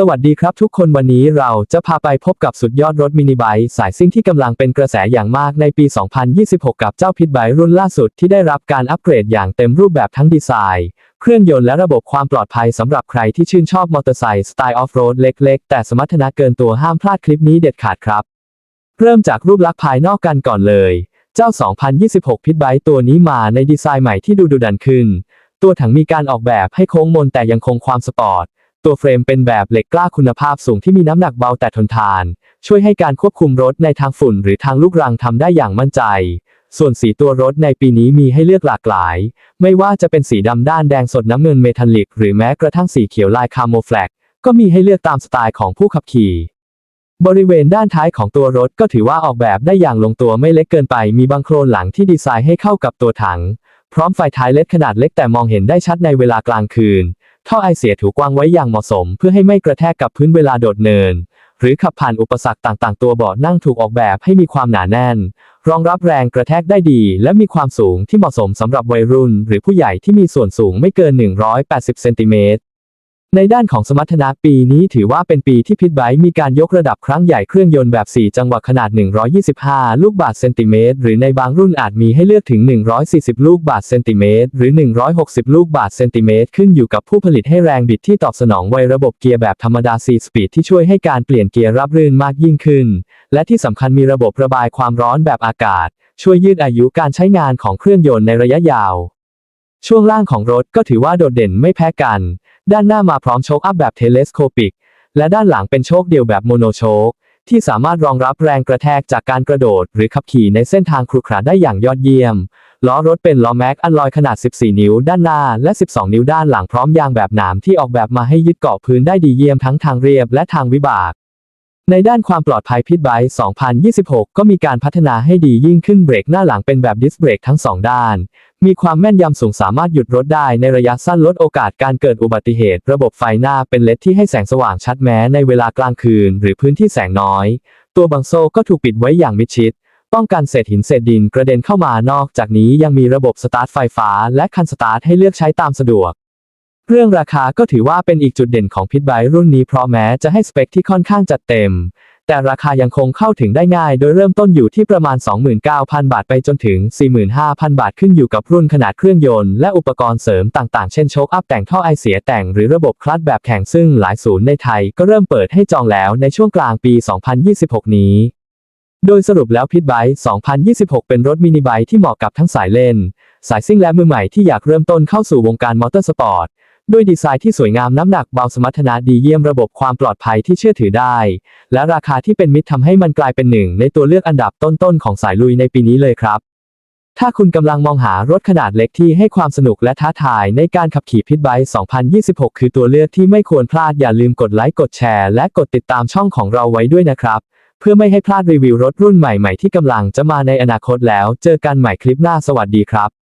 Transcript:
สวัสดีครับทุกคนวันนี้เราจะพาไปพบกับสุดยอดรถมินิไบค์สายซิ่งที่กำลังเป็นกระแสอย่างมากในปี 2026 กับเจ้าพิทไบรุ่นล่าสุดที่ได้รับการอัปเกรดอย่างเต็มรูปแบบทั้งดีไซน์ เครื่องยนต์และระบบความปลอดภัยสำหรับใครที่ชื่นชอบมอเตอร์ไซค์สไตล์ออฟโรดเล็กๆ แต่สมรรถนะเกินตัวห้ามพลาดคลิปนี้เด็ดขาดครับ เริ่มจากรูปลักษณ์ภายนอกกันก่อนเลย เจ้า 2026 พิทไบค์ตัวนี้มาในดีไซน์ใหม่ที่ดูดุดันขึ้น ตัวถังมีการออกแบบให้โค้งมนแต่ยังคงความสปอร์ต ตัวเฟรมเป็นแบบเหล็กกล้าคุณภาพสูงที่มีน้ำหนักเบาแต่ทนทาน ช่วยให้การควบคุมรถในทางฝุ่นหรือทางลูกรังทำได้อย่างมั่นใจ ส่วนสีตัวรถในปีนี้มีให้เลือกหลากหลาย ไม่ว่าจะเป็นสีดำด้านแดงสดน้ำเงินเมทัลลิก หรือแม้กระทั่งสีเขียวลายคาโมแฟลกก็มีให้เลือกตามสไตล์ของผู้ขับขี่ บริเวณด้านท้ายของตัวรถก็ถือว่าออกแบบได้อย่างลงตัวไม่เล็กเกินไป มีบังโครนหลังที่ดีไซน์ให้เข้ากับตัวถัง พร้อมไฟท้ายเล็ดขนาดเล็กแต่มองเห็นได้ชัดในเวลากลางคืน ท่อไอเสียถูกวางไว้อย่างเหมาะสม เพื่อให้ไม่กระแทกกับพื้นเวลาโดดเนิน หรือขับผ่านอุปสรรคต่างๆ ตัวเบาะนั่งถูกออกแบบให้มีความหนาแน่น รองรับแรงกระแทกได้ดี และมีความสูงที่เหมาะสมสำหรับวัยรุ่น หรือผู้ใหญ่ที่มีส่วนสูงไม่เกิน 180 เซนติเมตร ในด้านของสมรรถนะปีนี้ถือว่าเป็นปีที่พิทไบค์มีการยกระดับครั้งใหญ่เครื่องยนต์แบบ 4 จังหวะขนาด 125 ลูกบาศก์เซนติเมตรหรือในบางรุ่นอาจมีให้เลือกถึง 140 ลูกบาศก์เซนติเมตรหรือ 160 ลูกบาศก์เซนติเมตรขึ้นอยู่กับผู้ผลิตให้แรงบิดที่ตอบสนองไวระบบเกียร์แบบธรรมดา 4 สปีดที่ช่วยให้การเปลี่ยนเกียร์ราบรื่นมากยิ่งขึ้น และที่สำคัญมีระบบระบายความร้อนแบบอากาศ ช่วยยืดอายุการใช้งานของเครื่องยนต์ในระยะยาว ช่วงล่างของรถก็ถือว่าโดดเด่นไม่แพ้กัน ด้านหน้ามาพร้อมโชคอัพแบบเทเลสโคปิก และด้านหลังเป็นโชคเดียวแบบโมโนโชค ที่สามารถรองรับแรงกระแทกจากการกระโดด หรือขับขี่ในเส้นทางครุขระได้อย่างยอดเยี่ยม ล้อรถเป็นล้อแม็กอันลอยขนาด 14 นิ้วด้านหน้า และ 12 นิ้วด้านหลังพร้อมยางแบบหนามที่ออกแบบมาให้ยึดเกาะพื้นได้ดีเยี่ยมทั้งทางเรียบและทางวิบาก ในด้านความปลอดภัยพิทไบค์2026 ก็มีการพัฒนาให้ดียิ่งขึ้นเบรกหน้าหลังเป็นแบบดิสเบรกทั้งสองด้าน มีความแม่นยำสูงสามารถหยุดรถได้ในระยะสั้นลดโอกาสการเกิดอุบัติเหตุ ระบบไฟหน้าเป็นเลดที่ให้แสงสว่างชัดแม้ในเวลากลางคืน หรือพื้นที่แสงน้อย ตัวบังโซ่ก็ถูกปิดไว้อย่างมิดชิด ป้องกันเศษหินเศษดินกระเด็นเข้ามานอกจากนี้ยังมีระบบสตาร์ทไฟฟ้าและคันสตาร์ทให้เลือกใช้ตามสะดวก เรื่องราคาก็ถือว่าเป็นอีกจุดเด่นของพิทไบรุ่นนี้เพราะแม้จะให้สเปคที่ค่อนข้างจัดเต็ม แต่ราคายังคงเข้าถึงได้ง่าย โดยเริ่มต้นอยู่ที่ประมาณ 29,000 บาทไปจนถึง 45,000 บาทขึ้นอยู่กับรุ่นขนาดเครื่องยนต์และอุปกรณ์เสริมต่างๆ เช่นโชคอัพแต่งท่อไอเสียแต่งหรือระบบคลัตช์แบบแข่งซึ่งหลายศูนย์ในไทยก็เริ่มเปิดให้จองแล้วในช่วงกลางปี 2026 นี้ โดยสรุปแล้วพิทไบค์2026 เป็นรถมินิไบค์ที่เหมาะกับทั้งสายเล่น สายซิ่งและมือใหม่ที่อยากเริ่มต้นเข้าสู่วงการมอเตอร์สปอร์ต ด้วยดีไซน์ที่สวยงามน้ำหนักเบาสมรรถนะดีเยี่ยมระบบความปลอดภัยที่เชื่อถือได้ และราคาที่เป็นมิตรทำให้มันกลายเป็นหนึ่งในตัวเลือกอันดับต้นๆของสายลุยในปีนี้เลยครับ ถ้าคุณกำลังมองหารถขนาดเล็กที่ให้ความสนุกและท้าทายในการขับขี่พิทไบค์2026 คือตัวเลือกที่ไม่ควรพลาดอย่าลืมกดไลค์กดแชร์และกดติดตามช่องของเราไว้ด้วยนะครับ เพื่อไม่ให้พลาดรีวิวรถรุ่นใหม่ๆที่กำลังจะมาในอนาคตแล้ว เจอกันใหม่คลิปหน้าสวัสดีครับ